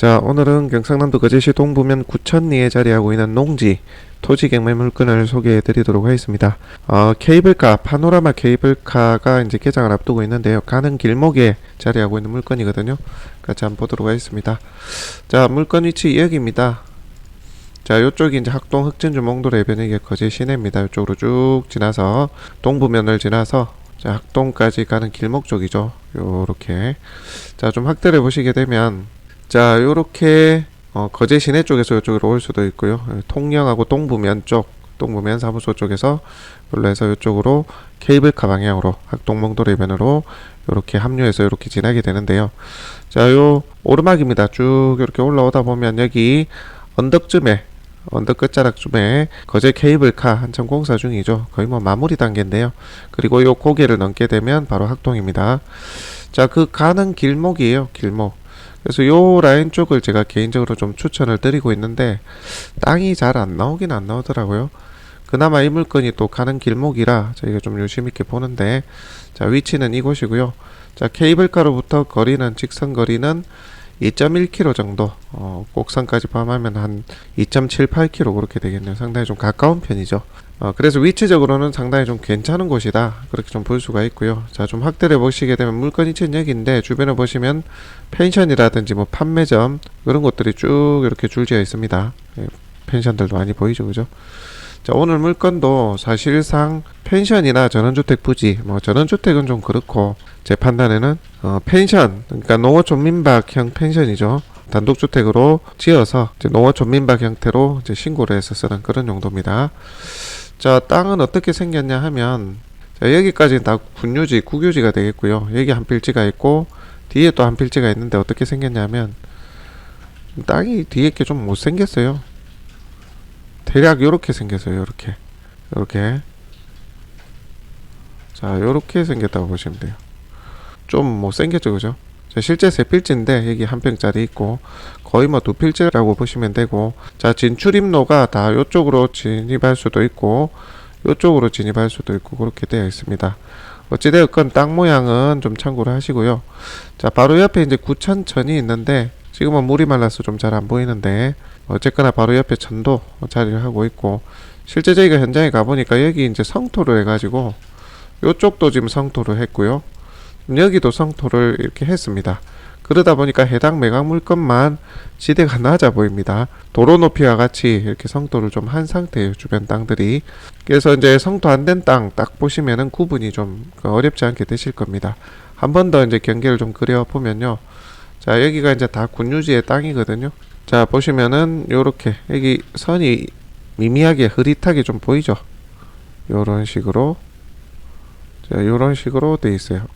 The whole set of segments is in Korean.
자, 오늘은 경상남도 거제시 동부면 구천리에 자리하고 있는 농지 토지 경매 물건을 소개해 드리도록 하겠습니다. 어, 케이블카, 파노라마 케이블카가 이제 개장을 앞두고 있는데요. 가는 길목에 자리하고 있는 물건이거든요. 같이 한번 보도록 하겠습니다. 자, 물건 위치 여기입니다. 자, 요쪽이 이제 학동 흑진주 몽돌 해변의 거제 시내입니다. 이쪽으로 쭉 지나서 동부면을 지나서 자, 학동까지 가는 길목 쪽이죠. 요렇게. 자, 좀 확대를 보시게 되면 자, 요렇게 어, 거제 시내 쪽에서 이쪽으로 올 수도 있고요. 예, 통영하고 동부면 쪽, 동부면 사무소 쪽에서 해서 이쪽으로 케이블카 방향으로 학동몽돌 해변으로 이렇게 합류해서 이렇게 지나게 되는데요. 자, 요 오르막입니다. 쭉 이렇게 올라오다 보면 여기 언덕쯤에 언덕 끝자락쯤에 거제 케이블카 한참 공사 중이죠. 거의 뭐 마무리 단계인데요. 그리고 요 고개를 넘게 되면 바로 학동입니다. 자, 그 가는 길목이에요. 길목. 그래서 요 라인 쪽을 제가 개인적으로 좀 추천을 드리고 있는데 땅이 잘 안 나오긴 안 나오더라고요. 그나마 이 물건이 또 가는 길목이라 저희가 좀 유심 있게 보는데 자 위치는 이곳이고요. 자 케이블카로부터 거리는 직선 거리는 2.1km 정도 어, 꼭선까지 포함하면 한 2.78km 그렇게 되겠네요. 상당히 좀 가까운 편이죠. 어, 그래서 위치적으로는 상당히 좀 괜찮은 곳이다 그렇게 좀 볼 수가 있고요. 자좀 확대를 보시게 되면 물건 위치는 여기인데 주변에 보시면 펜션이라든지 뭐 판매점 그런 것들이 쭉 이렇게 줄지어 있습니다. 예, 펜션들도 많이 보이죠, 그죠? 자 오늘 물건도 사실상 펜션이나 전원주택 부지 뭐 전원주택은 좀 그렇고 제 판단에는 어, 펜션 그러니까 농어촌 민박형 펜션이죠 단독주택으로 지어서 이제 농어촌 민박 형태로 신고를 해서 쓰는 그런 용도입니다. 자 땅은 어떻게 생겼냐 하면 자, 여기까지는 다 군유지 국유지가 되겠고요. 여기 한 필지가 있고 뒤에 또 한 필지가 있는데 어떻게 생겼냐면 땅이 뒤에 게 좀 못생겼어요. 대략 요렇게 생겼어요 요렇게. 요렇게. 자 요렇게 생겼다고 보시면 돼요. 좀 못생겼죠 그죠? 자, 실제 세 필지인데 여기 한 평짜리 있고 거의 뭐 두 필지라고 보시면 되고 자 진출입로가 다 요쪽으로 진입할 수도 있고 요쪽으로 진입할 수도 있고 그렇게 되어 있습니다. 어찌되었건 땅 모양은 좀 참고를 하시고요. 자 바로 옆에 이제 구천천이 있는데 지금은 물이 말라서 좀 잘 안 보이는데 어쨌거나 바로 옆에 천도 자리를 하고 있고 실제 저희가 현장에 가보니까 여기 이제 성토를 해가지고 요쪽도 지금 성토를 했고요 여기도 성토를 이렇게 했습니다. 그러다 보니까 해당 매각 물건만 지대가 낮아 보입니다. 도로 높이와 같이 이렇게 성토를 좀 한 상태예요 주변 땅들이. 그래서 이제 성토 안 된 땅 딱 보시면은 구분이 좀 어렵지 않게 되실 겁니다. 한 번 더 이제 경계를 좀 그려 보면요. 자 여기가 이제 다 군유지의 땅이거든요. 자 보시면은 요렇게 여기 선이 미미하게 흐릿하게 좀 보이죠? 요런 식으로. 자 요런 식으로 돼 있어요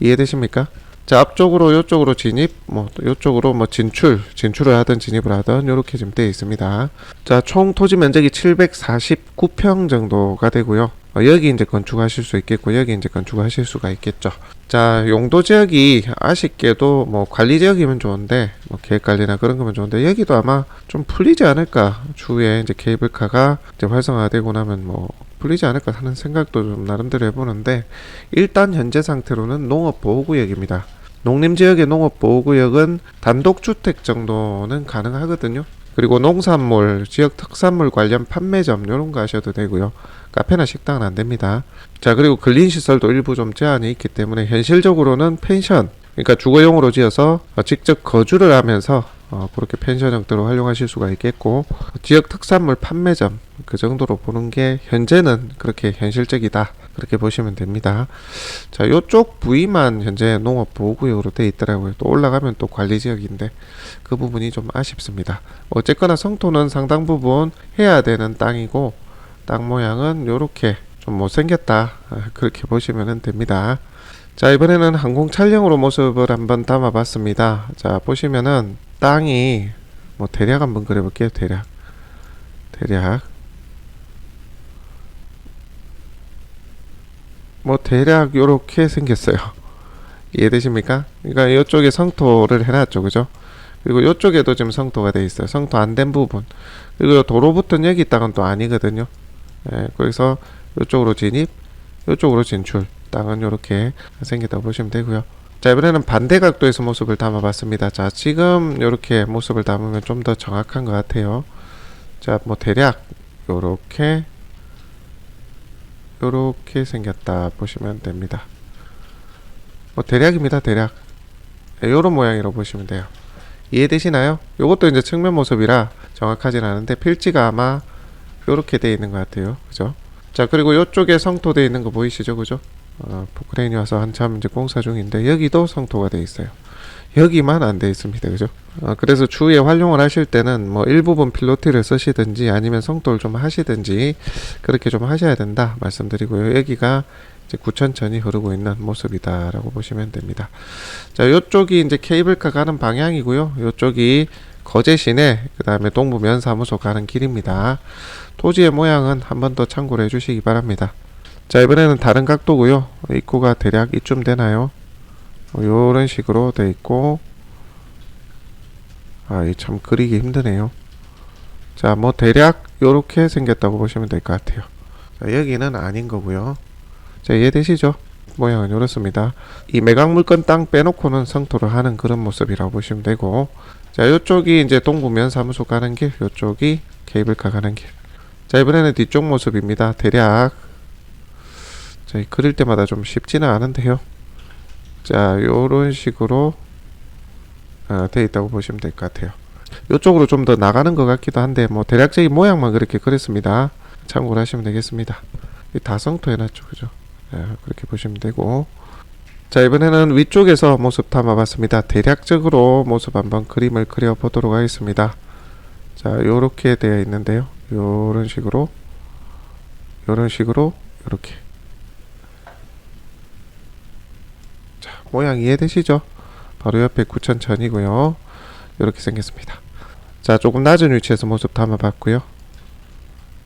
이해되십니까? 자 앞쪽으로 요쪽으로 진입 뭐또 요쪽으로 뭐 진출 진출을 하든 진입을 하든 요렇게 지금 되어 있습니다. 자 총 토지 면적이 749평 정도가 되고요. 어, 여기 이제 건축하실 수 있겠고 여기 이제 건축하실 수가 있겠죠. 자 용도 지역이 아쉽게도 뭐 관리 지역이면 좋은데 뭐 계획 관리나 그런 거면 좋은데 여기도 아마 좀 풀리지 않을까. 추후에 이제 케이블카가 이제 활성화되고 나면 뭐 풀리지 않을까 하는 생각도 좀 나름대로 해보는데 일단 현재 상태로는 농업보호구역입니다 농림지역의 농업보호구역은 단독주택 정도는 가능하거든요 그리고 농산물, 지역 특산물 관련 판매점 이런 거 하셔도 되고요. 카페나 식당은 안 됩니다. 자 그리고 근린 시설도 일부 좀 제한이 있기 때문에 현실적으로는 펜션, 그러니까 주거용으로 지어서 어, 직접 거주를 하면서 어, 그렇게 펜션 형태로 활용하실 수가 있겠고 지역 특산물 판매점 그 정도로 보는 게 현재는 그렇게 현실적이다 그렇게 보시면 됩니다. 자 요쪽 부위만 현재 농업 보호구역으로 돼 있더라고요. 또 올라가면 또 관리 지역인데 그 부분이 좀 아쉽습니다. 어쨌거나 성토는 상당 부분 해야 되는 땅이고 땅 모양은 요렇게 좀 못생겼다 아, 그렇게 보시면 됩니다. 자 이번에는 항공 촬영으로 모습을 한번 담아봤습니다. 자 보시면은 땅이 뭐 대략 한번 그려볼게요. 대략 대략 뭐 대략 요렇게 생겼어요. 이해되십니까? 그러니까 이쪽에 성토를 해놨죠, 그죠? 그리고 이쪽에도 지금 성토가 돼 있어요. 성토 안 된 부분. 그리고 도로부터는 여기 땅은 또 아니거든요. 예, 그래서 이쪽으로 진입, 이쪽으로 진출. 땅은 이렇게 생겼다고 보시면 되고요. 자 이번에는 반대 각도에서 모습을 담아봤습니다. 자 지금 이렇게 모습을 담으면 좀 더 정확한 것 같아요. 자 뭐 대략 요렇게 요렇게 생겼다 보시면 됩니다. 뭐 대략입니다 대략 요런 모양이라고 보시면 돼요. 이해되시나요? 요것도 이제 측면 모습이라 정확하진 않은데 필지가 아마 요렇게 돼 있는 것 같아요. 그죠? 자 그리고 요쪽에 성토 돼 있는 거 보이시죠? 그죠? 어, 포크레인이 와서 한참 이제 공사 중인데 여기도 성토가 돼 있어요. 여기만 안 돼 있습니다. 그죠? 어, 그래서 추후에 활용을 하실 때는 뭐 일부분 필로티를 쓰시든지 아니면 성토를 좀 하시든지 그렇게 좀 하셔야 된다 말씀드리고요. 여기가 이제 구천천이 흐르고 있는 모습이다라고 보시면 됩니다. 자, 요쪽이 이제 케이블카 가는 방향이고요. 요쪽이 거제 시내 그 다음에 동부 면사무소 가는 길입니다. 토지의 모양은 한 번 더 참고를 해주시기 바랍니다. 자 이번에는 다른 각도고요. 입구가 대략 이쯤 되나요? 어, 요런 식으로 돼 있고 아이 참 그리기 힘드네요. 자 뭐 대략 요렇게 생겼다고 보시면 될 것 같아요. 자, 여기는 아닌 거고요. 자 이해되시죠? 모양은 이렇습니다. 이 매각 물건 땅 빼놓고는 성토를 하는 그런 모습이라고 보시면 되고 자 요쪽이 이제 동부면 사무소 가는 길 요쪽이 케이블카 가는 길. 자 이번에는 뒤쪽 모습입니다. 대략 자, 이 그릴 때마다 좀 쉽지는 않은데요. 자, 요런 식으로 어, 돼 있다고 보시면 될 것 같아요. 요쪽으로 좀 더 나가는 것 같기도 한데 뭐 대략적인 모양만 그렇게 그렸습니다. 참고를 하시면 되겠습니다. 이 다성토 해놨죠, 그죠? 예, 그렇게 보시면 되고 자 이번에는 위쪽에서 모습 담아봤습니다. 대략적으로 모습 한번 그림을 그려보도록 하겠습니다. 자 요렇게 되어 있는데요. 요런 식으로 요런 식으로 요렇게 자, 모양 이해되시죠? 바로 옆에 구천천이고요. 이렇게 생겼습니다. 자, 조금 낮은 위치에서 모습 담아봤고요.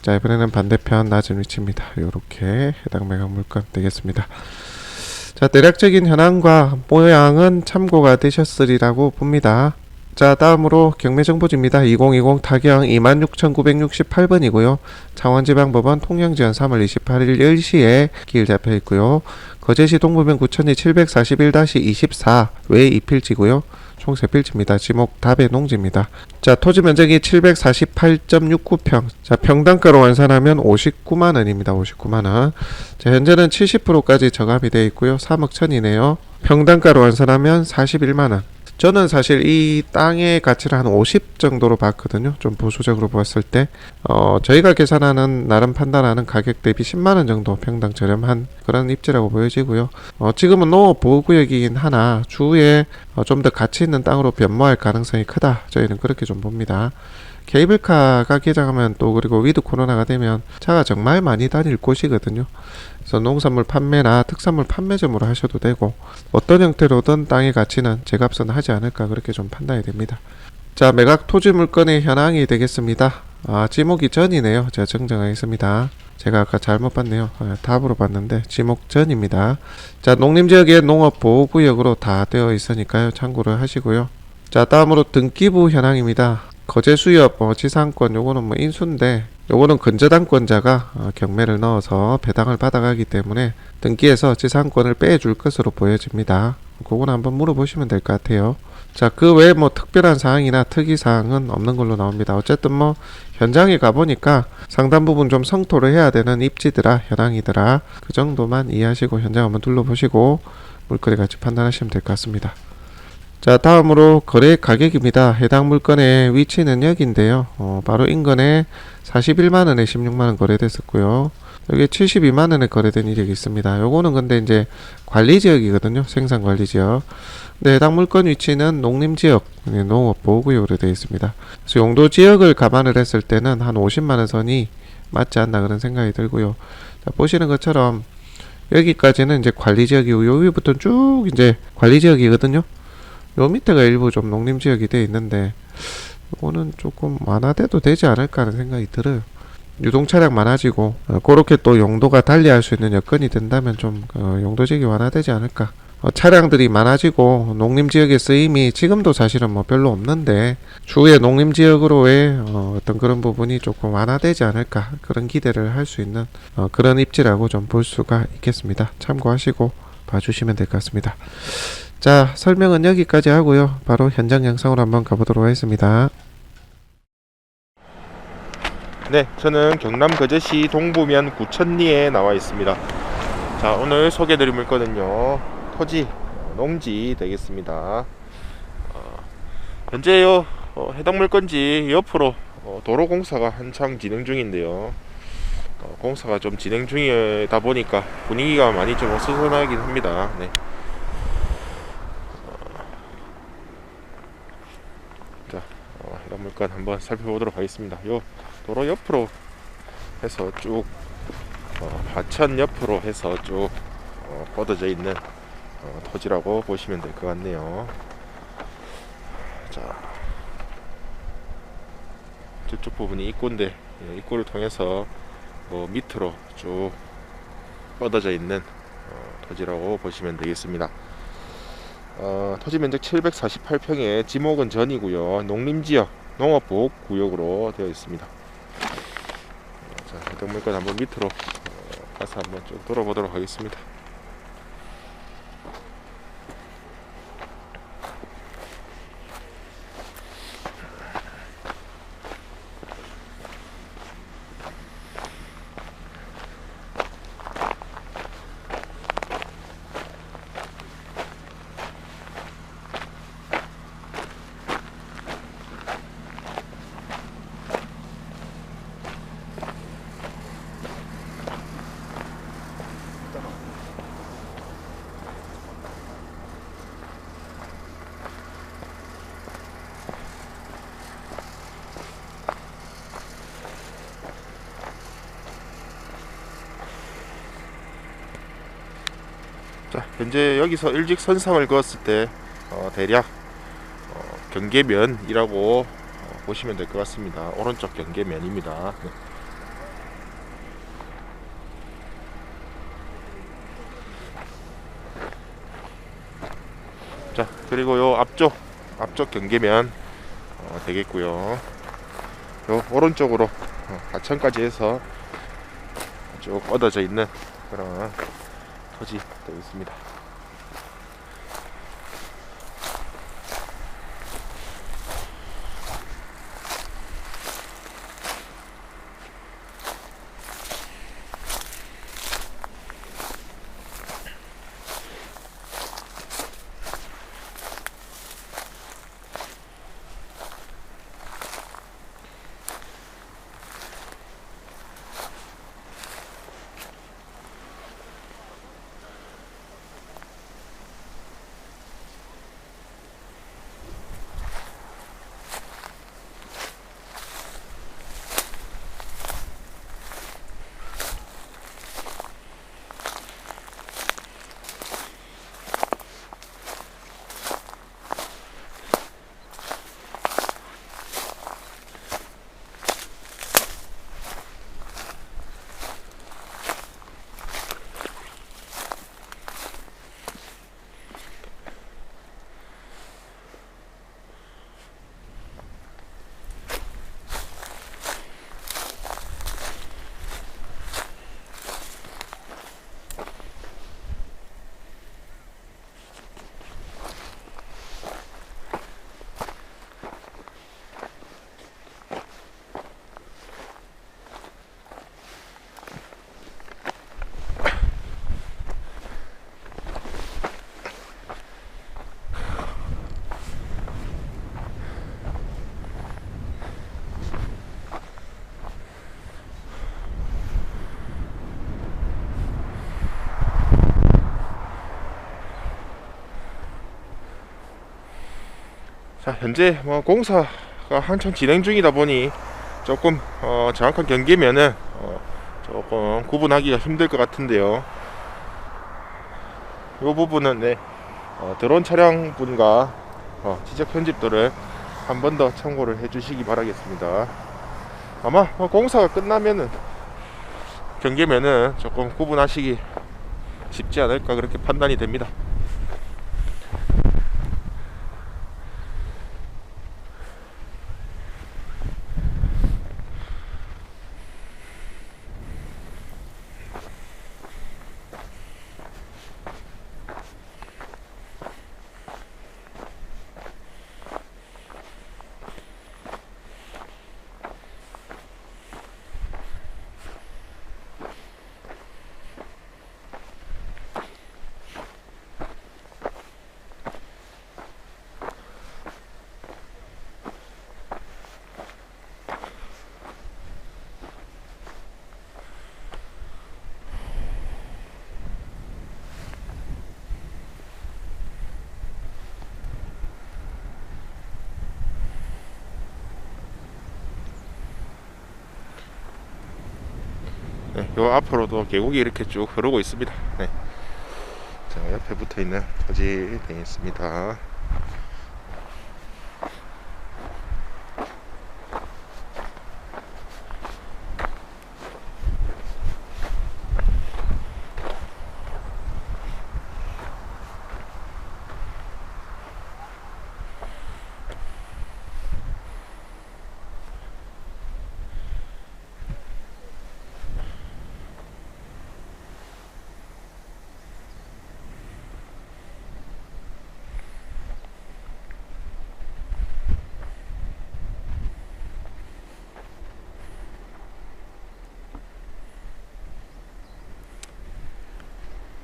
자, 이번에는 반대편 낮은 위치입니다. 이렇게 해당 매각 물건 되겠습니다. 자, 대략적인 현황과 모양은 참고가 되셨으리라고 봅니다. 자, 다음으로 경매정보지입니다. 2020 타경 26,968번이고요. 창원지방법원 통영지원 3월 28일 10시에 기일 잡혀 있고요. 거제시 동부면 구천리 741-24 외 2필지고요. 총 3필지입니다. 지목 답의 농지입니다. 자, 토지 면적이 748.69평. 자, 평당가로 환산하면 59만 원입니다. 59만 원. 자, 현재는 70%까지 저감이 되어 있고요. 3억 천이네요. 평당가로 환산하면 41만 원. 저는 사실 이 땅의 가치를 한 50 정도로 봤거든요. 좀 보수적으로 봤을 때. 어, 저희가 계산하는, 나름 판단하는 가격 대비 10만 원 정도 평당 저렴한 그런 입지라고 보여지고요. 어, 지금은 농업 보호구역이긴 하나, 어, 좀 더 가치 있는 땅으로 변모할 가능성이 크다. 저희는 그렇게 좀 봅니다. 케이블카가 개장하면 또 그리고 위드 코로나가 되면 차가 정말 많이 다닐 곳이거든요. 그래서 농산물 판매나 특산물 판매점으로 하셔도 되고 어떤 형태로든 땅의 가치는 제값은 하지 않을까 그렇게 좀 판단이 됩니다. 자 매각 토지 물건의 현황이 되겠습니다. 아 지목이 전이네요. 제가 정정하겠습니다. 제가 아까 잘못 봤네요. 아, 답으로 봤는데 지목 전입니다. 자 농림지역의 농업보호구역으로 다 되어 있으니까요. 참고를 하시고요. 자 다음으로 등기부 현황입니다. 거제 수협 어, 지상권 요거는 뭐 인수인데 요거는 근저당권자가 어, 경매를 넣어서 배당을 받아가기 때문에 등기에서 지상권을 빼줄 것으로 보여집니다. 그거는 한번 물어보시면 될 것 같아요. 자, 그 외에 뭐 특별한 사항이나 특이 사항은 없는 걸로 나옵니다. 어쨌든 뭐 현장에 가보니까 상당 부분 좀 성토를 해야 되는 입지더라, 현황이더라. 그 정도만 이해하시고 현장 한번 둘러보시고 물거래 가치 판단하시면 될 것 같습니다. 자 다음으로 거래 가격입니다. 해당 물건의 위치는 여기인데요. 어, 바로 인근에 41만원에 16만원 거래됐었고요. 여기 72만원에 거래된 이력이 있습니다. 요거는 근데 이제 관리지역이거든요. 생산관리지역. 근데 해당 물건 위치는 농림지역, 네, 농업보호구역으로 되어 있습니다. 그래서 용도지역을 감안을 했을 때는 한 50만원 선이 맞지 않나 그런 생각이 들고요. 자, 보시는 것처럼 여기까지는 이제 관리지역이고 여기부터 쭉 이제 관리지역이거든요. 요 밑에가 일부 좀 농림지역이 돼 있는데 이거는 조금 완화돼도 되지 않을까 하는 생각이 들어요. 유동 차량 많아지고 어, 그렇게 또 용도가 달리할 수 있는 여건이 된다면 좀 어, 용도지역이 완화되지 않을까. 어, 차량들이 많아지고 농림지역의 쓰임이 지금도 사실은 뭐 별로 없는데 추후에 농림지역으로의 어, 어떤 그런 부분이 조금 완화되지 않을까 그런 기대를 할 수 있는 어, 그런 입지라고 좀 볼 수가 있겠습니다. 참고하시고 봐주시면 될 것 같습니다. 자, 설명은 여기까지 하고요. 바로 현장 영상으로 한번 가보도록 하겠습니다. 네, 저는 경남 거제시 동부면 구천리에 나와 있습니다. 자, 오늘 소개드릴 물건은요, 토지, 어, 농지 되겠습니다. 어, 현재요, 어, 해당 물건지 옆으로 어, 도로 공사가 한창 진행 중인데요. 어, 공사가 좀 진행 중이다 보니까 분위기가 많이 좀 어수선하긴 합니다. 네. 어, 자, 물건 한번 살펴보도록 하겠습니다. 요 도로 옆으로 해서 쭉 어, 하천 옆으로 해서 쭉 어, 뻗어져 있는 어, 토지라고 보시면 될 것 같네요. 자, 저쪽 부분이 입구인데 예, 입구를 통해서 뭐 밑으로 쭉 뻗어져 있는 어, 토지라고 보시면 되겠습니다. 어, 토지 면적 748평에 지목은 전이고요. 농림지역 농업보호구역으로 되어 있습니다. 자, 해당 물건 한번 밑으로 어, 가서 한번 좀 돌아보도록 하겠습니다. 자, 현재 여기서 일직선상을 그었을 때 어, 대략 어, 경계면이라고 어, 보시면 될 것 같습니다. 오른쪽 경계면입니다. 네. 자, 그리고 요 앞쪽 앞쪽 경계면 어, 되겠고요. 요 오른쪽으로 어, 하천까지 해서 쭉 뻗어져 있는 그런 토지 되어 있습니다. 자 현재 뭐 공사가 한참 진행 중이다 보니 조금 어, 정확한 경계면은 어, 조금 구분하기가 힘들 것 같은데요. 이 부분은 네, 어, 드론 차량 분과 어, 지적 편집도를 한 번 더 참고를 해주시기 바라겠습니다. 아마 뭐 공사가 끝나면은 경계면은 조금 구분하시기 쉽지 않을까 그렇게 판단이 됩니다. 네, 요 앞으로도 계곡이 이렇게 쭉 흐르고 있습니다. 네. 자, 옆에 붙어 있는 토지 되어 있습니다.